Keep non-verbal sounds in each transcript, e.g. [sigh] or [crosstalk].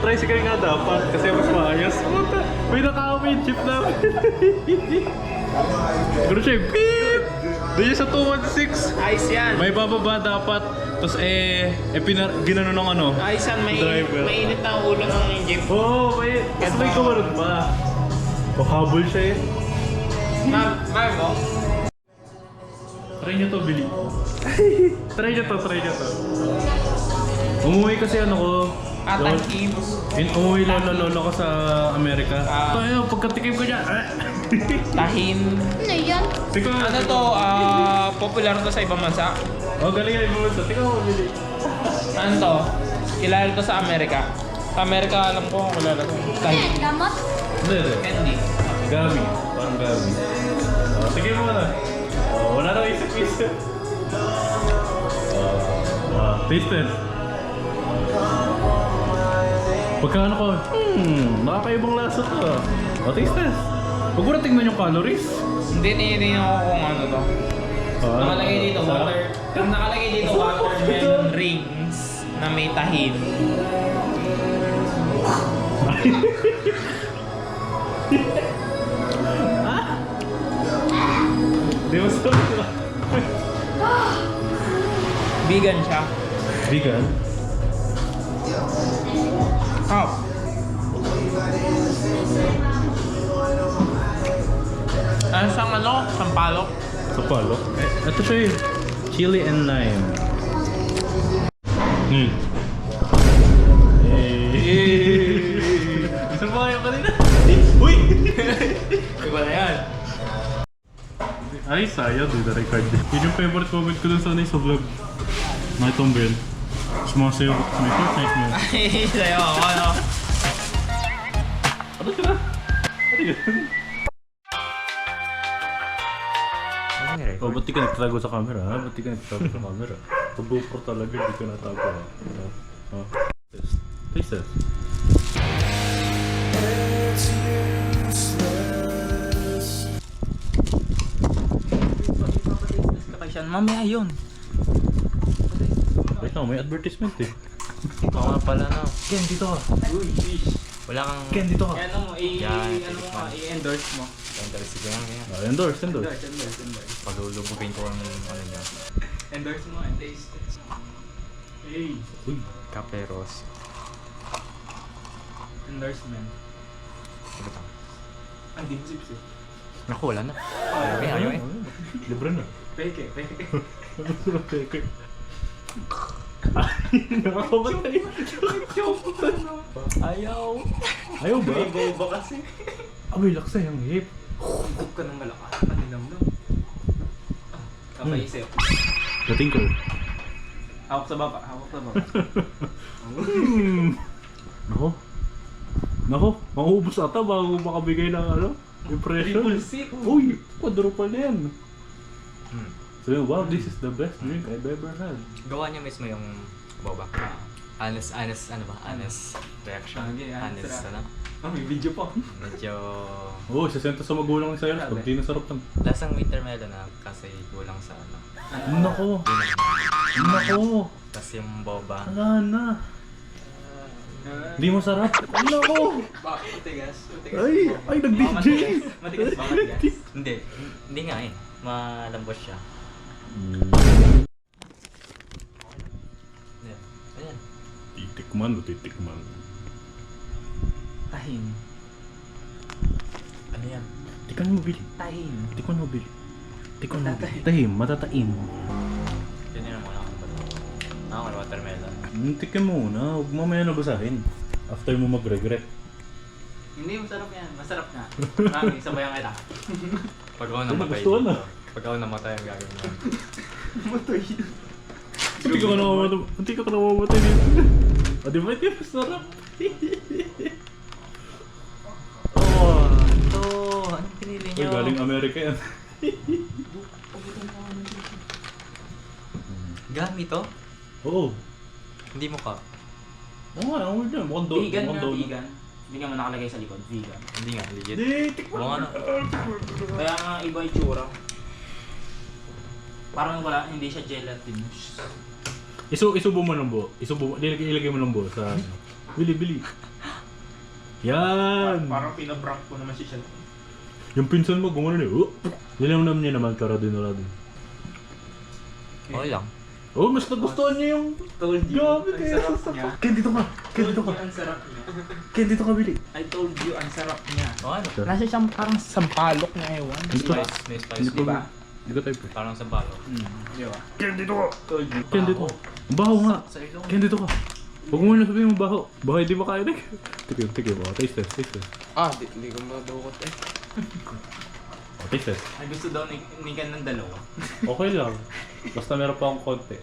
Tricycle nga dapat kasi mas maayos. Puta, May nakaaway yung jeep namin. [laughs] Pero siya, yung beep! Doon sa 216. Ayos yan. May bababa dapat. Tapos eh, eh pinar- ginano ng ano. Ayos yan. May, Driver. may init na ulo ng jeep. Oo, oh, may, tapos may kumarun pa. Pahabol siya eh. Ma'am, ma'am mo? Try nyo to, Billy. [laughs] try nyo to, try nyo to. Umuwi kasi ano ko. Atan lol- Kim. In, umuwi lolo lolo ko sa Amerika. Ah. Tayo, pagkatikim ko niya. ah. [laughs] Tahin. Ano yan? Tingko Ano to, ah, popular to sa ibang bansa? Oh, galing bansa. Tingko mo, Billy. Ano to? Kilala to sa Amerika. Sa Amerika, alam ko kilala to. Ano Tahin. yan? Gamot? Hindi, hindi. Candy. Gabi. Parang gabi. Oh, tingin mo na. Oh, wala na isip-isip. Oh, ah, taste test. Pagka ano ko, hmm, nakakaibang lasa to ah. Oh, taste test. Huwag mo na tingnan yung calories. Hindi tinitingnan ko kung ano to. Oh, ano? Nakalagay dito, Sarap. water. Yung nakalagay dito, watermelon rings na may tahin. Di mo sabi Vegan siya. Vegan? Oh. Ano siyang ano? Sampalok? Sa palo? Eh, ito siya eh. Chili and lime. Hmm. Gusto mo kayo kanina? Uy! [laughs] Iba na yan. Ay, sayang, di na record. Yun yung favorite moment ko dun sa, ano, sa vlog. Nakita mo ba yun? Sumasayaw ko. May Fortnite mo. Ay, sa'yo ako, ano? Ano sila? Ano yun? Oh, ba't di ka nagtatago sa camera, ha? Ba't di ka nagtatago sa camera? Pag GoPro talaga, di ka natago, ha? Oh. Test. Taste test. Mamaya yun. Wait lang, may advertisement eh. Oo nga pala no. Ken, dito ka. Uy, fish. Wala kang... Ken, dito ka. Ano mo, i- Yan, ano mo ka, i-endorse mo. Endorse sige nga kaya. Ah, endorse, endorse. Endorse, endorse, endorse. Paglulubugin ko ang ano niya. Endorse mo and taste test. Hey, Uy. Kaperos. endorsement. Ano ba? Ang di mo sipsip. Naku, wala na. Ayaw eh, ayaw eh. Libre na. Peke, peke. [laughs] Peke. Nakakamatay. Ayaw. Ayaw ba? May ba kasi? Amoy laksa yung hip. Huwag ka ng malakas. Paninamnam. Ah, Kapaisip. Dating ko. Hawak sa baba, hawak sa baba. Hmm. Nako. Nako, mauubos ata bago makabigay ng ano, impression. Triple sip. Uy, quadruple na yan. Hmm. So wow, this is the best drink I've ever had. Gawa niya mismo yung boba. Honest, honest, ano ba? Honest reaction. Ah, okay, honest honest, ano? Ah, may video pa. Medyo... Oo, oh, sasenta sa magulang sa'yo. Grabe. Pag di nasarap ng... Lasang wintermelon na kasi kulang sa ano. Nako. Nako. Tapos yung boba. Wala na. Di masarap. Nako. Ba, matigas. Matigas. Ay, ay, nag-DJ. Matigas ba? Matigas. [laughs] Hindi, hindi nga eh. Malambot siya. Ayan. Ayan. Titikman o titikman. Tahin. Ano yan? Tikman mo, Billy. Tahin. Tikman mo, Billy. Tikman mo, Billy. Matataim. Tahim, matataim. Yun yun ang muna akong bato. Ako, may watermelon. Hmm, Tikman mo muna. Huwag mamaya na basahin. After mo mag-regret. Hindi, masarap yan. Masarap nga. [laughs] Mami, sabayan kita. Pag ako Ay, namatay nagustuhan ah. Pag ako namatay ang gagawin mo. Matoy. Hindi ka na mamamatay. Hindi ka na mamamatay dito. O, di ba? Hindi masarap. Oh, ito. Anong pinili Uy, niyo? galing Amerika yan. Gamit to? Oo. Hindi mo ka. Oo nga, ang weird yan. Mukhang do- Vegan mukhang donut. vegan. Hindi nga mo nakalagay sa likod, vegan. Hindi nga, legit. Hindi, tikman na. Kaya nga iba yung tsura. Parang wala, hindi siya gelatinous. Isu isubo mo ng buo. Isubo mo. Ilagay, ilagay mo ng buo sa ano. Bili, bili. Yan! Parang pinabrank ko naman si siya. Yung pinsan mo, gumano na. Oh! Nilamnam niya naman, kara din wala din. Okay lang. Oh, mas nagustuhan niya yung... Told you, Grabe ang kaya sarap sa niya. Ken, dito ka! Ken, dito ka! Ang sarap niya. Ken, dito ka, bili! I told you, ang sarap niya. Oo ano? Nasa siyang parang sampalok na ewan. Dito ka! Spice, may spice. Hindi Di ba? Hindi ko type eh. Parang sa balo. Hmm, di ba? Ken, dito ka! Ken, dito ka! Baho nga! Sa ilong. Ken, dito ka! Huwag mo na sabihin mo baho. Baka hindi mo kaya na. Tikim, tikim. Oh, taste test, taste test. Ah, di, di ko madukot eh. Oh, taste test. Ay, gusto daw ni, ni Ken ng dalawa. [laughs] Okay lang. Basta meron pa akong konti.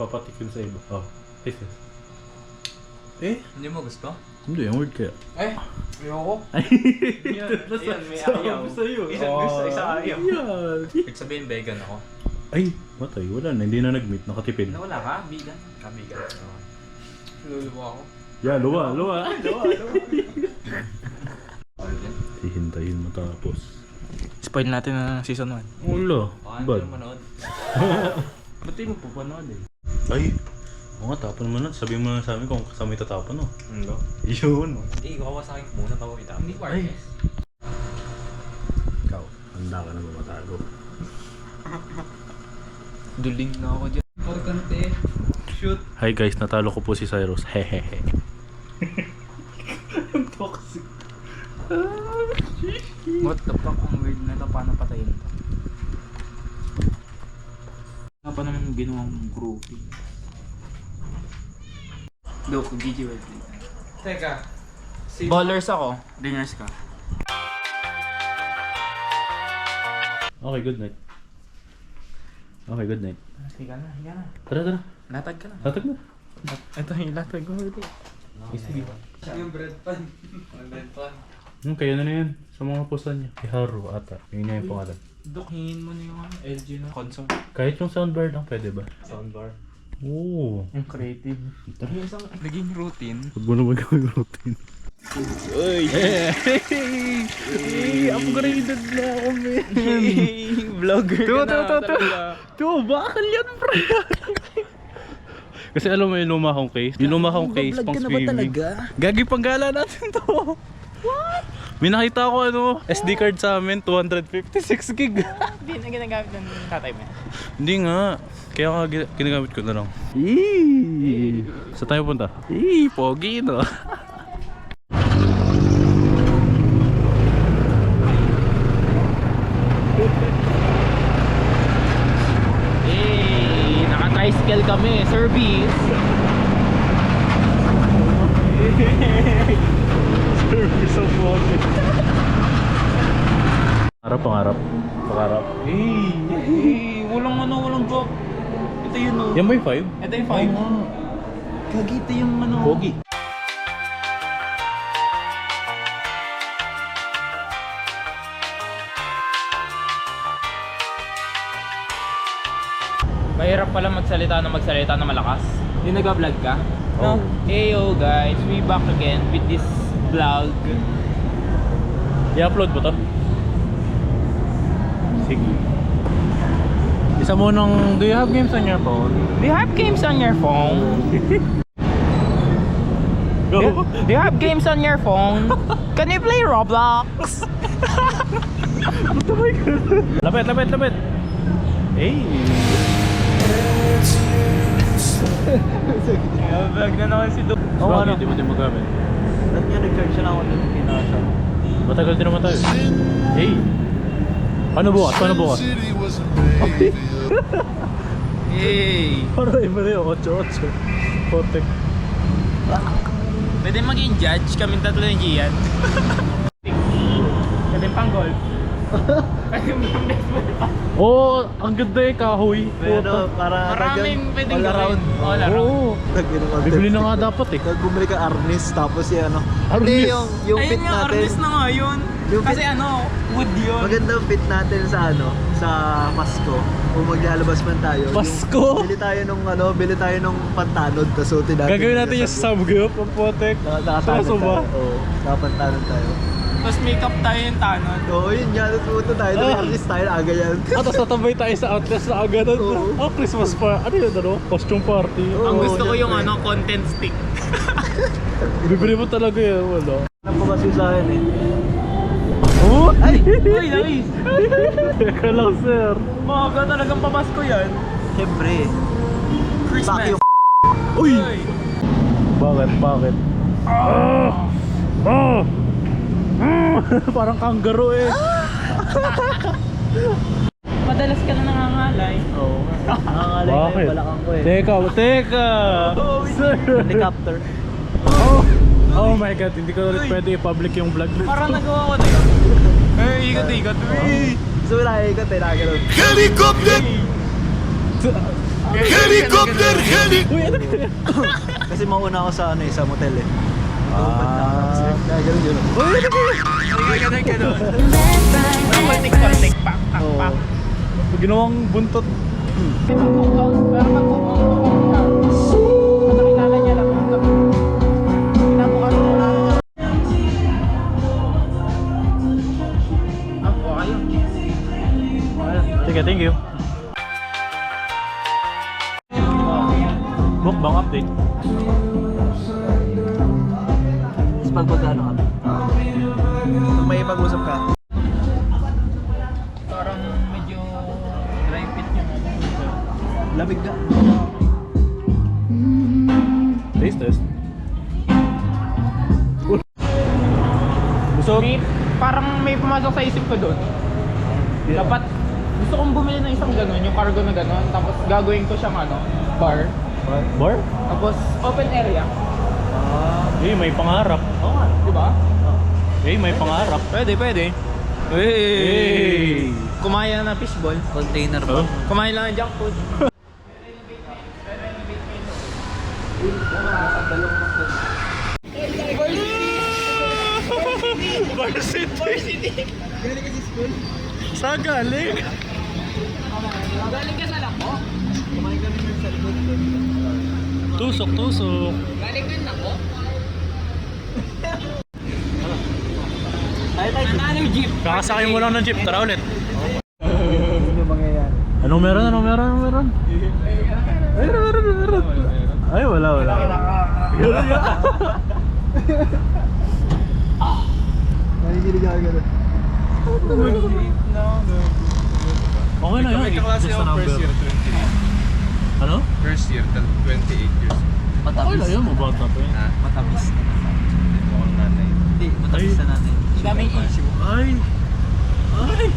Papatikim sa iba. Oh, taste test. Eh? Hindi mo gusto? Hindi, ang weird kaya. Eh, ayoko. Ay, Yan, yan, may ayaw. sa'yo. Isa gusto, isa ayaw. Yan. Ibig sabihin vegan ako. Ay, matay. Wala na. Hindi na nag-meet. Nakatipid. Nawala ka, vegan. Kabigan. Luluwa ako. Yan, luwa, luwa. Luwa, luwa. Hihintayin mo tapos. Spoil natin na season 1. Wala. Baka Bad. manood. [laughs] Ba't di mo pupanood eh? Ay. Oo nga, tapon mo na. Sabihin mo na sa amin kung kasama yung tatapon, no? Hindi. Yun. Eh, kawawa sa akin muna bago kita. Hindi wireless. Ikaw, handa ka na mamatago. [laughs] Duling na ako dyan. Importante. Shoot. Hi guys, natalo ko po si Cyrus. Hehehe. Ang toxic. What the fuck? Ang weird na ito. Paano patayin ito? Nga pa naman ginawang groupie. Dok, GG Wesley. Teka. Ballers ako. Dingers ka. Okay, good night. Okay, good night. Higa na, higa na. Tara, tara. Latag ka na. Tatag na. Ito yung latag ko ulit. Sige. Yung bread pan. Hmm, kaya na na yan. Sa mga pusan niya. Iharu ata. Yun na yung pangalan. Dok, hingin mo na yung ano, LG na console. Kahit yung soundbar lang, pwede ba? Soundbar. Oo. Yung creative. Yung isang naging routine. Huwag mo naman gawin routine. Uy! [laughs] Hey, upgraded na ako, man. [laughs] Vlogger ka na talaga. Tuwa, bakal yan, pre. Kasi alam mo yung luma kong case? Yung luma kong case pang swimming. Gagi panggala natin to. What? May nakita ko ano, SD card sa amin, 256 gig. Hindi na ginagamit ng tatay mo. Hindi nga. Kaya gi- ginagamit ko na lang. Eee! Sa tayo punta? Eee, pogi no. Hey! Naka-tricycle kami. Service. Service of pogi. Harap ang harap. Pakarap. Hey! Hey! Walang ano, walang drop. Ito yun oh. Yan ba yung 5? Ito yung 5. Gagi, ito yung ano. Pogi. Mahirap pala magsalita na magsalita na malakas. Yung nag-vlog ka? Oh. Hey yo guys, we back again with this vlog. I-upload mo to? Sige. Isa mo nung, do you have games on your phone? Do you have games on your phone? [laughs] Do you, Go! do you have games on your phone? [laughs] Can you play Roblox? [laughs] Lapit, lapit, lapit! Hey! vlog na naman si Doc. Oo, ano? Hindi mo din magamit. Ba't niya nag-charge na ako ng pinasa? Matagal din naman tayo. Hey! Paano bukas? Paano bukas? [laughs] Hey! Para iba na yun, 8-8. Potek. Pwede maging judge kami tatlo ni Gian. [laughs] Pwede pang golf. [laughs] Oo, ang ganda eh, kahoy. Ano, para Maraming pwedeng all around. gawin. All around. Oo. Ang Bibili na nga dapat eh. Pag bumili ka arnis, tapos yung ano. Arnis? Hindi, yung, yung Ayun fit nga, natin. artist na nga yun. Yung Kasi fit- ano, wood yun. Maganda ang fit natin sa ano, sa Pasko. Kung maglalabas man tayo. yung- Pasko? bili tayo nung ano, bili tayo nung pantanod, tapos suotin natin. Gagawin natin yung subgroup, ang potek. Naka- Nakatanod Kaso ba? tayo. Oo, nakapantanod tayo. Tapos makeup tayo yung tanod. Oo, yun nga, natuto tayo. Ah. Oh. artist tayo, aga yan. At [laughs] tapos tatambay tayo sa outlets na agad. Oo. Oh, Christmas party. Ano yun, ano? Costume party. Oo. Ang gusto ko yung ano, content stick. [laughs] Bibili mo talaga yan, wala. Ano pa kasi sa akin eh? Oh! Ay! [laughs] Uy, nice! Teka lang, sir. Maaga talagang pabasko yan. Siyempre. Christmas. Uy! Uy. Bakit? Bakit? Ah! Ah! Mm! [laughs] Parang kangaroo eh. [laughs] Madalas ka na nangangalay. Oo. Nangangalay na Bakit? yung balakang ko eh. Teka, teka! Sir! [laughs] Helicopter. Oh! Oh my god, hindi ko ulit pwede i-public yung vlog. Parang nagawa ko na yun. Eh, ikot-ikot. Uy! So wala ikot eh, nakagano'n. Helicopter! Helicopter! Heli! Uy, ano? Kasi mauna ako sa ano eh, sa motel eh. Ah. Nakagano'n yun. Uy, kaya? Ganun, ganun. Paltik-paltik. Pak, pak, Oo. pak. Ginawang buntot. May mag-count, pero mag-count open area. Eh, may pangarap. Oo nga, di ba? Eh, may pangarap. Pwede, pwede. Hey! Kumain na ng fishball. Container Oh. Kumain lang ng junk food. Varsity! Saan galing? Galing ka sa lako? Tusok, tusok. Galing ka na ko? Tayo tayo. Ano yung jeep? Kakasakay mo lang ng jeep. Tara ulit. Yung. Anong meron? Anong meron? Anong meron? Meron, meron, meron. Ay, wala, wala. Nakikinig ako gano'n. Okay na yun. A ako number. first year, 28. Ano? First year, tal- 28 years. Okay na yun. Mabata pa yun. Ha? Matamis. Hindi mo akong nanay. Hindi, matamis na natin. Ang daming issue. Ay! Ay!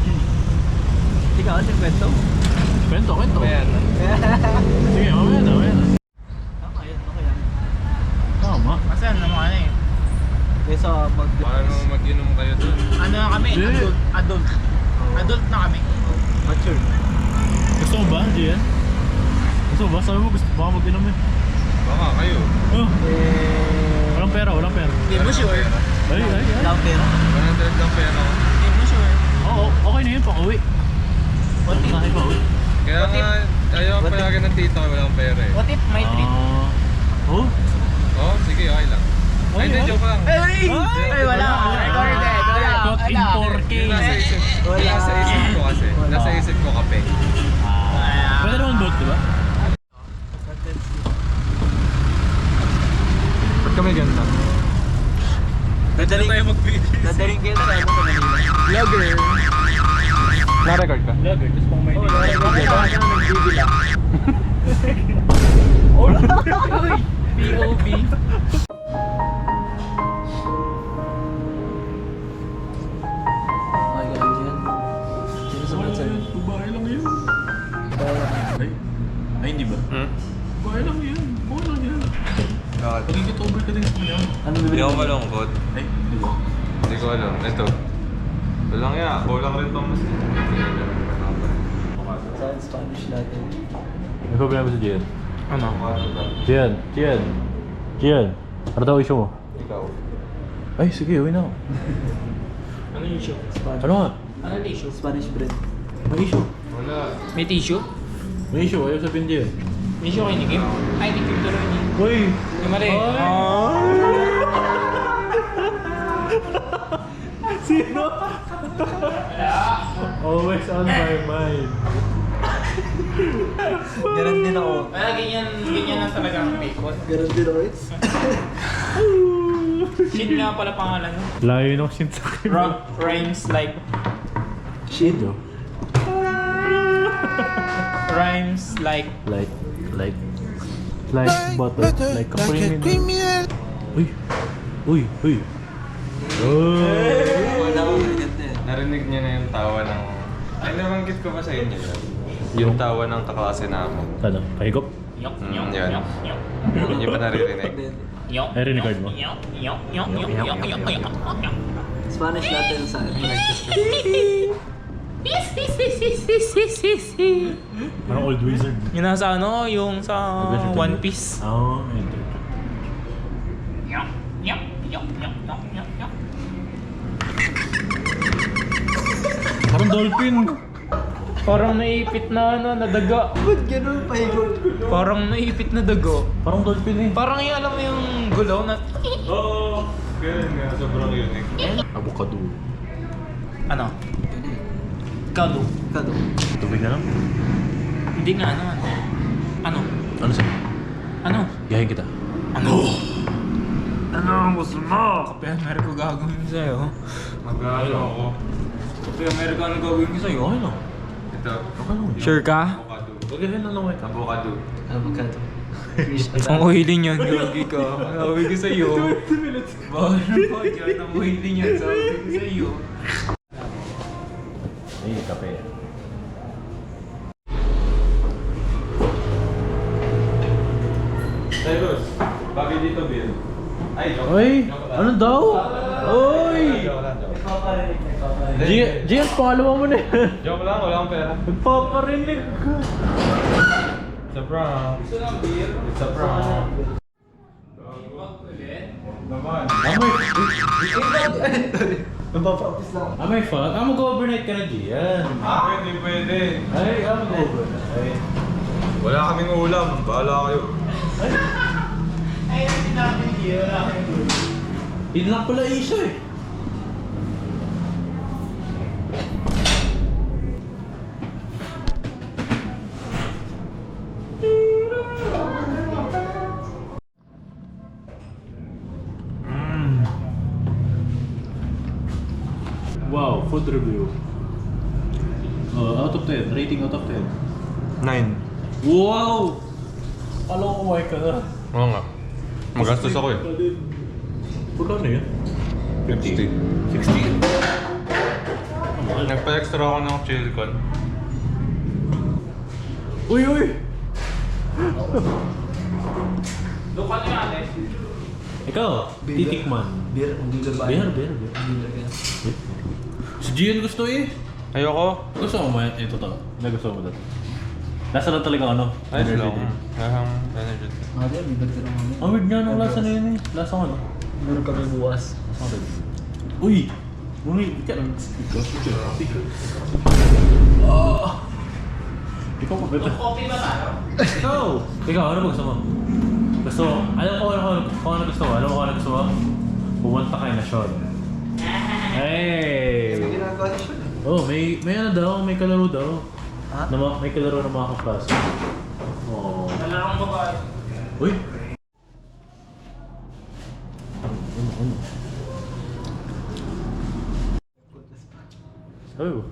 Ikaw, ano yung kwento? Kwento, kwento. Ayan. [laughs] Sige, mamaya na, mamaya na. Tama yun, okay yan. Tama. Kasi ano naman ano eh. Kesa mag... Paano mag-inom kayo doon? Ano na kami? Hindi. Adult. Adult. Adult na kami. Mature. Gusto mo ba, Gian? Mo ba? Sabi mo gusto baka mag-inom eh. Baka kayo. Oh, Eh... walang pera, walang pera. Hindi mo sure. Ay, ay, ay. Wala akong pera. 100 lang pera ko. Hindi mo sure. Oo, okay na yun, pang-uwi. Konti. Pang pa uwi. Kaya nga, ayaw What if- palagi ng tito walang pera eh. What if my treat? Ah. Oh? Oo, sige, okay lang. Ay, hindi, joke lang. Ay! Ay, wala. Recorded. Wala. Got in Wala. 4K. Yung nasa isip, ko kasi. Nasa isip ko kape. Ah. Pwede naman both, di ba? Ba't kami ganda? Dadaling tayo mag-video. Dadaling kayo sa ano sa Manila. Vlogger. Na-record ka? Vlogger, just pang may Oo, dadaling kayo. Baka siya nagbibila. POV. Hindi ako malungkot. Ay, hindi ba? Hindi ko alam. Ito. Walang ya, kulang rin tong mas. Sa Spanish natin. May problema sa Gian. Ano? Gian, Gian. Gian. Ano daw issue mo? Ikaw. Ay, sige, uwi na ako. [laughs] Ano yung issue? Spanish. Ano nga? Ano yung issue? Spanish bread. May issue. Wala. May tissue? May issue, ayaw sabihin Gian. May issue kay ni Kim? Ay, ni Kim tuloy ni. Uy! Ni Mare. [laughs] Sino? Always on my mind. Ganun din ako. Wala, ganyan, ganyan lang talaga ang bacon. Ganun din ako. [laughs] Shit nga pala pangalan mo. Layo nung shit sa akin. Rock rhymes like, Shit. rhymes like, Like, like, like butter, like a criminal. Uy! Uy! Uy! Wala akong ganyan din. Narinig niya na yung tawa ng... Ay, nabanggit ko ba sa inyo yun? Yung tawa ng kaklase namin. Ano? Pahigop? yok, Mm, yok, yan. yok, yok. Hindi pa naririnig. Then, Yok, Ay, record mo? yok, yok, yok, yok, yok, yok, yok, yok. Spanish natin sa Parang old wizard. Yung nasa ano, yung sa Adventure One. Piece. Oo, oh, ito. Yok, yok, yok, yok, Parang dolphin! Parang naipit na ano, na daga. Ba't ganun pahigot? Parang naipit na dago. Parang dolphin eh. Parang yung alam mo yung gulaw na... Oo! Ganun nga, sobrang unique. Avocado. Ano? Kado. Kado. Tubig na lang? Hindi nga ano. ano. Ano? Ano sa'yo? Ano? Yahin kita. Ano? Ano ang gusto mo? Kape Amerika gagawin sa'yo. Mag-aalo ako. Kape Amerika ano gagawin ko sa'yo? Okay lang. Ito. Okay lang. Sure ka? Avocado. Okay na lang wait. Avocado. Avocado. Ang uhiling yan, gagi ka. Sabi ko sa'yo. Bawal na po dyan. Ang uhiling yan, sabi ko sa'yo. Ay, kape. Cyrus, bagay dito, Bill. Ay, joke. Lang. Ano daw? Joke. Gian, Gian, pangalawa mo na yan. [laughs] Joke lang, wala akong pera. Nagpaparinig ka. It's a prank. It's a prank. Naman. Amoy, Nagpapapis lang. amoy fuck. Ah, mag-overnight ka na, Gian. Ah, pwede, pwede. Ay, ah, mag-overnight. Wala kaming ulam. Bahala kayo. Ay, [laughs] hindi namin hindi. Wala kang Yun lang pala isa eh. Mm. Wow, food review. Uh, out of 10, rating out of 10. Nine. Wow! Kala ko ka na. Oo nga. Magastos ako eh. Pagkano yun? 50. 60? Mahal. Nagpa-extra ako ng chill con. Uy, uy! Ka na ate. Ikaw, titikman. Beer, ang dealer ba? Beer, beer, beer. Ang dealer ka. Si Gian gusto eh. Ayoko. Gusto mo ba ito to? Na gusto mo dito? Nasa lang talaga ano? Ayos energy lang. drink. Ahang energy. Mga beer, bibag ka lang. Ang weird nga nung lasa na yun eh. Lasa ano? Meron kami ko Uy! Uy! Ika lang. Ika. Ika. Ah! Ikaw pa ba? Coffee ba tayo? Ikaw! Ikaw, ano gusto mo? Gusto? Alam ko ano, kung ano gusto mo. Alam kung ano gusto mo? Pumunta kayo na shot. Hey! ginagawa niya siya. Oh, may may ano daw, may kalaro daw. Ha? Na, ma- may kalaro ng mga kaklase. Oh. Nalarong babae. Uy! Ano, ano, ano? Oh.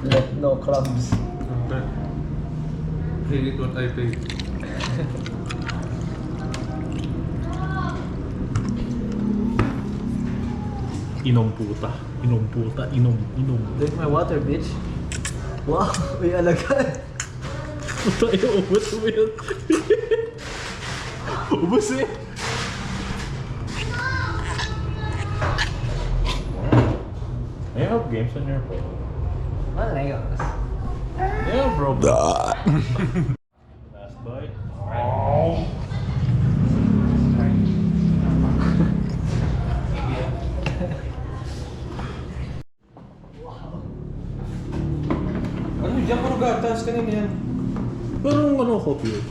Let crumbs. Hate it what I pay. Inom puta. Inom puta. Inom. Inom. Drink my water, bitch. Wow, [laughs] may alagad. Puta, eh, ubos mo yan. ubos eh. I have games on your phone. Malayos. Yeah, bro. Last bite. Ano, diyan puro gatas. Kanina yan. Parang ano ko yun?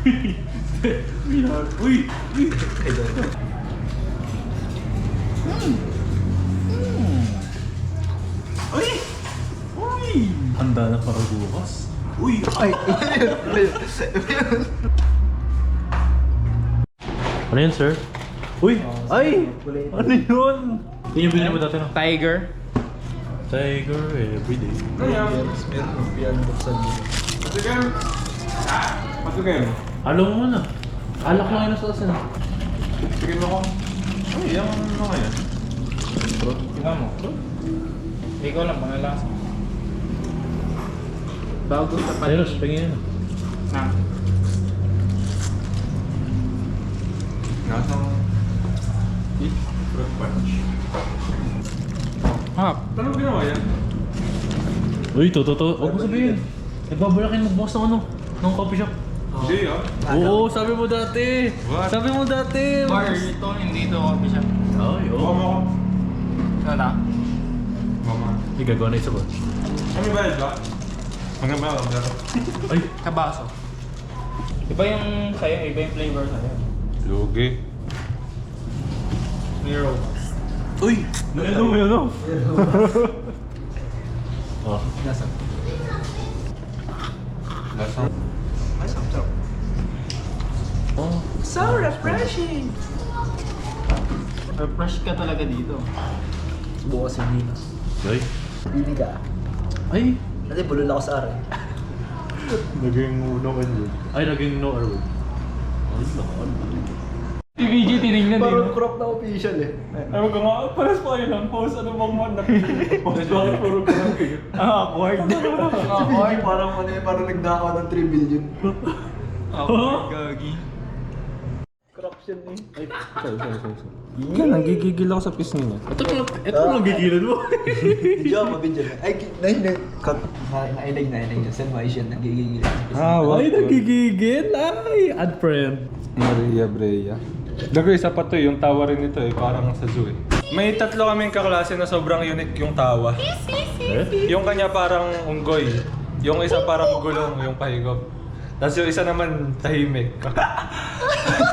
Uy! Uy! Uy! Uy! Handa na para bukas. Uy! Ay, Ano yan, sir? Uy! Ay! Ano yun? Yun yung binili mo dati no? Tiger. Tiger everyday. Ano yan? Sige. Sige. Alam mo na. Alak lang yun sa asin. Sige mo ko. Ay, yung ano nga yan? Tingnan mo. Hindi ko alam mga lasa. Bago sa Ayos, paningin. pingin yun. Na. Nasa... Fruit punch. Ha. Ano ginawa yan? Uy, to, to, to. Huwag mo sabihin. Nagbabalakin magbukas ng ano? Ng coffee shop. Hindi ah. Oo, sabi mo dati. What? Sabi mo dati. Bar ito, hindi ito coffee shop. Ay, oo. mo ako. Ano na? Mama. Hindi, gagawa na isa ba? Kami bayad ba? Maganda ba? Maganda. Ay, Kabaso. Iba yung sa'yo, iba yung flavor sa'yo. Lugi. Robust. uy! Mo yun, ano? Oh. Nasa. Lasa. Oh. So refreshing! Refresh ka talaga dito. Bukas hindi na. Ay. Bili ka. Ay! Kasi bulol ako sa akin. Naging no and good. Ay, naging no or good. Ay, lakal. Si VG tinignan din. Parang crop na official eh. Ano ka nga? Paras pa kayo ng post. Ano bang man na Bakit bakit puro ganun kayo? Ah, awkward. [laughs] Si Vicky parang ano eh, parang nagdakaw ng 3 billion. Awkward, gagi. Corruption eh. Ay, [laughs] sorry, sorry, sorry. sorry. Yan, nagigigil ako sa piece nila. Ito lang, ito lang gigilan mo. Video mo, video. Ay, nainig. Cut. Nainig, nainig niya. Send mo Asian, nagigigil. Ah, Ay, nagigigil. Ay, add friend. Maria Brea. Gago, isa pa to yung tawa rin nito eh, parang sa zoo eh. May tatlo kaming kaklase na sobrang unique yung tawa. Eh? Yung kanya parang unggoy. Yung isa parang gulong, yung pahigop. Tapos yung isa naman tahimik. [laughs]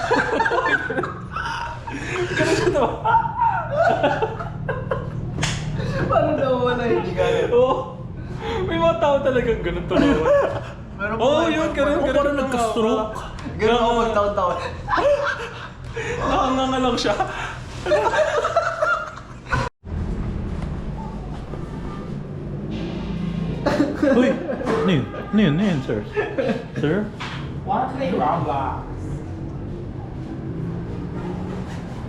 Parang nawawala hindi ka. Oo. May mga tao talagang ganun tumawa. Meron Oo, oh, yun, ganun, ganun. parang nagka-stroke. Ganun ako magtaon-taon. Nakanganga lang siya. Uy, ano yun? Ano yun? Ano yun, sir? Sir? Wanna play Roblox?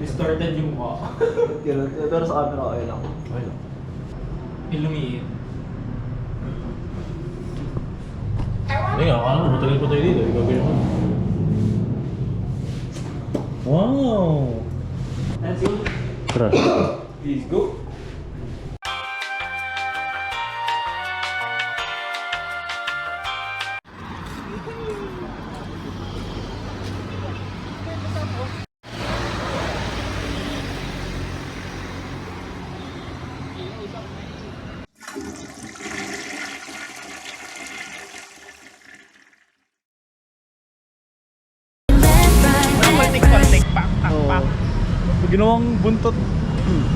Distorted yung mukha. Ganun. [laughs] Pero sa camera okay lang. Ay, lang. Illuminate. Hindi nga, ko matagal pa tayo dito. Ikaw ganyan mo. Wow! Let's go. Tara. Please, go. Kun tot